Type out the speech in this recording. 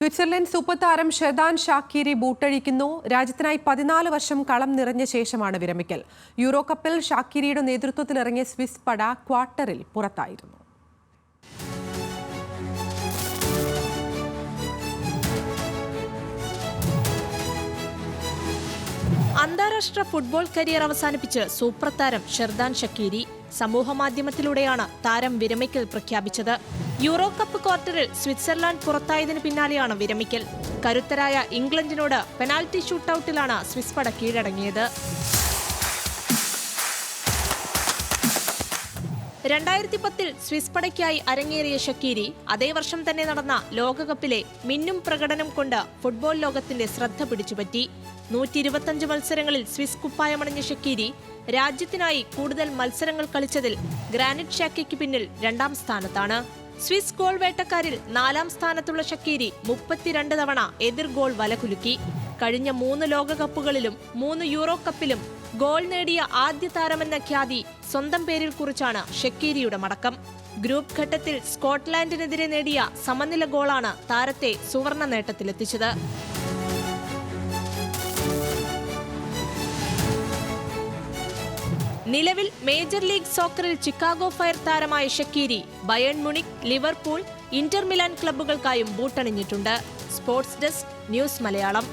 Switzerland super താരം ഷെദാൻ ഷാക്കീരി ബൂട്ടഴിക്കുന്നു. രാജ്യത്തിനായി പതിനാല് വർഷം കളം നിറഞ്ഞ ശേഷമാണ് വിരമിക്കൽ. യൂറോ കപ്പിൽ ഷാക്കീരിയുടെ നേതൃത്വത്തിലിറങ്ങിയ സ്വിസ് പട ക്വാർട്ടറിൽ പുറത്തായിരുന്നു. അന്താരാഷ്ട്ര ഫുട്ബോൾ കരിയർ അവസാനിപ്പിച്ച് സൂപ്പർ താരം ഷെർദാൻ ഷക്കീരി സമൂഹമാധ്യമത്തിലൂടെയാണ് താരം വിരമിക്കൽ പ്രഖ്യാപിച്ചത്. യൂറോ കപ്പ് ക്വാർട്ടറിൽ സ്വിറ്റ്സർലാൻഡ് പുറത്തായതിനു പിന്നാലെയാണ് വിരമിക്കൽ. കരുത്തരായ ഇംഗ്ലണ്ടിനോട് പെനാൽറ്റി ഷൂട്ടൌട്ടിലാണ് സ്വിസ് പട കീഴടങ്ങിയത്. രണ്ടായിരത്തി പത്തിൽ സ്വിസ് പടയ്ക്കായി അരങ്ങേറിയ ഷക്കീരി അതേ വർഷം തന്നെ നടന്ന ലോകകപ്പിലെ മിന്നും പ്രകടനം കൊണ്ട് ഫുട്ബോൾ ലോകത്തിന്റെ ശ്രദ്ധ പിടിച്ചുപറ്റി. നൂറ്റി ഇരുപത്തഞ്ച് മത്സരങ്ങളിൽ സ്വിസ് കുപ്പായമണിഞ്ഞ ഷക്കീരി രാജ്യത്തിനായി കൂടുതൽ മത്സരങ്ങൾ കളിച്ചതിൽ ഗ്രാനിറ്റ് ഷാക്കയ്ക്ക് പിന്നിൽ രണ്ടാം സ്ഥാനത്താണ്. സ്വിസ് ഗോൾ വേട്ടക്കാരിൽ നാലാം സ്ഥാനത്തുള്ള ഷക്കീരി മുപ്പത്തിരണ്ട് തവണ എതിർ ഗോൾ വലകുലുക്കി കഴിഞ്ഞ മൂന്ന് ലോകകപ്പുകളിലും മൂന്ന് യൂറോ കപ്പിലും ഗോൾ നേടിയ ആദ്യ താരമെന്ന ഖ്യാതി സ്വന്തം പേരിൽ കുറിച്ചാണ് ഷക്കീരിയുടെ മടക്കം. ഗ്രൂപ്പ് ഘട്ടത്തിൽ സ്കോട്ട്ലാൻഡിനെതിരെ നേടിയ സമനില ഗോളാണ് താരത്തെ സുവർണ നേട്ടത്തിലെത്തിച്ചത്. നിലവിൽ മേജർ ലീഗ് സോക്കറിൽ ചിക്കാഗോ ഫയർ താരമായ Shaqiri Bayern Munich Liverpool Inter Milan ക്ലബ്ബുകൾക്കായും ബൂട്ടണിഞ്ഞിട്ടുണ്ട്. Sports desk news Malayalam.